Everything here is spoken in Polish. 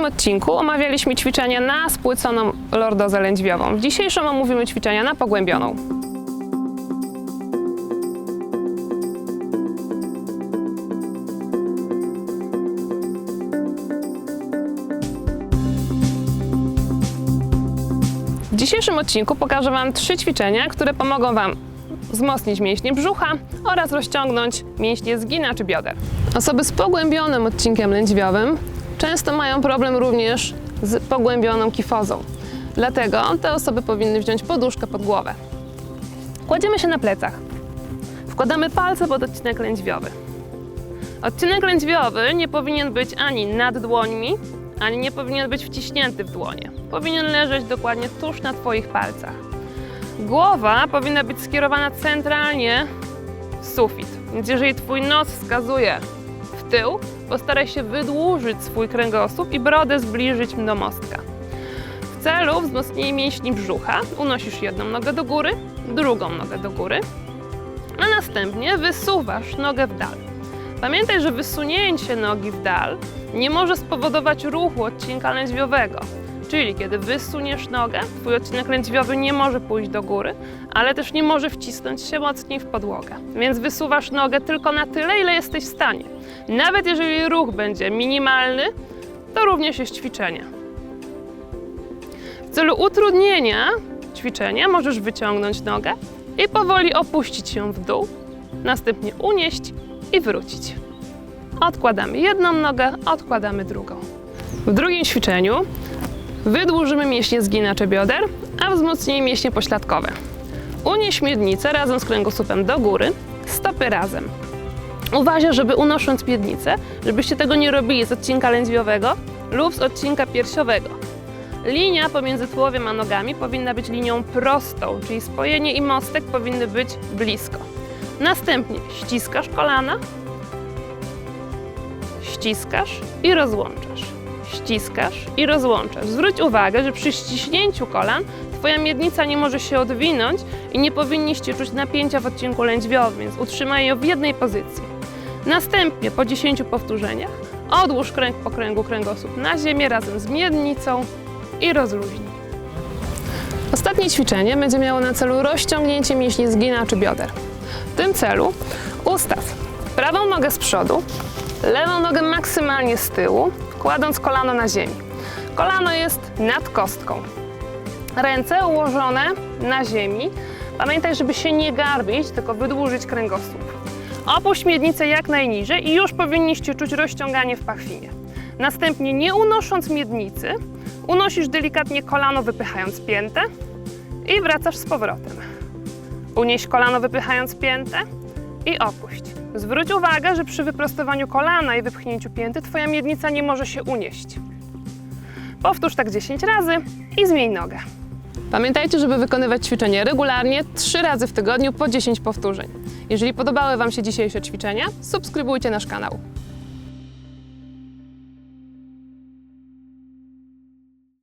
poprzednim odcinku omawialiśmy ćwiczenia na spłyconą lordozę lędźwiową. W dzisiejszym omówimy ćwiczenia na pogłębioną. W dzisiejszym odcinku pokażę Wam trzy ćwiczenia, które pomogą Wam wzmocnić mięśnie brzucha oraz rozciągnąć mięśnie zgina czy bioder. Osoby z pogłębionym odcinkiem lędźwiowym często mają problem również z pogłębioną kifozą. Dlatego te osoby powinny wziąć poduszkę pod głowę. Kładziemy się na plecach. Wkładamy palce pod odcinek lędźwiowy. Odcinek lędźwiowy nie powinien być ani nad dłońmi, ani nie powinien być wciśnięty w dłonie. Powinien leżeć dokładnie tuż na Twoich palcach. Głowa powinna być skierowana centralnie w sufit. Więc jeżeli Twój nos wskazuje tył, postaraj się wydłużyć swój kręgosłup i brodę zbliżyć do mostka. W celu wzmocnienia mięśni brzucha unosisz jedną nogę do góry, drugą nogę do góry, a następnie wysuwasz nogę w dal. Pamiętaj, że wysunięcie nogi w dal nie może spowodować ruchu odcinka lędźwiowego. Czyli kiedy wysuniesz nogę, twój odcinek lędźwiowy nie może pójść do góry, ale też nie może wcisnąć się mocniej w podłogę. Więc wysuwasz nogę tylko na tyle, ile jesteś w stanie. Nawet jeżeli ruch będzie minimalny, to również jest ćwiczenie. W celu utrudnienia ćwiczenia możesz wyciągnąć nogę i powoli opuścić ją w dół, następnie unieść i wrócić. Odkładamy jedną nogę, odkładamy drugą. W drugim ćwiczeniu wydłużymy mięśnie zginacze bioder, a wzmocnimy mięśnie pośladkowe. Unieś miednicę razem z kręgosłupem do góry, stopy razem. Uważaj, żeby unosząc miednicę, żebyście tego nie robili z odcinka lędźwiowego lub z odcinka piersiowego. Linia pomiędzy tułowiem a nogami powinna być linią prostą, czyli spojenie i mostek powinny być blisko. Następnie ściskasz kolana, ściskasz i rozłączasz. Ściskasz i rozłączasz. Zwróć uwagę, że przy ściśnięciu kolan Twoja miednica nie może się odwinąć i nie powinniście czuć napięcia w odcinku lędźwiowym, więc utrzymaj ją w jednej pozycji. Następnie po 10 powtórzeniach odłóż kręg po kręgu kręgosłup na ziemię razem z miednicą i rozluźnij. Ostatnie ćwiczenie będzie miało na celu rozciągnięcie mięśni zgina czy bioder. W tym celu ustaw prawą nogę z przodu, lewą nogę maksymalnie z tyłu, kładąc kolano na ziemi. Kolano jest nad kostką. Ręce ułożone na ziemi. Pamiętaj, żeby się nie garbić, tylko wydłużyć kręgosłup. Opuść miednicę jak najniżej i już powinniście czuć rozciąganie w pachwinie. Następnie, nie unosząc miednicy, unosisz delikatnie kolano, wypychając piętę i wracasz z powrotem. Unieś kolano, wypychając piętę i opuść. Zwróć uwagę, że przy wyprostowaniu kolana i wypchnięciu pięty Twoja miednica nie może się unieść. Powtórz tak 10 razy i zmień nogę. Pamiętajcie, żeby wykonywać ćwiczenie regularnie, 3 razy w tygodniu po 10 powtórzeń. Jeżeli podobały Wam się dzisiejsze ćwiczenia, subskrybujcie nasz kanał.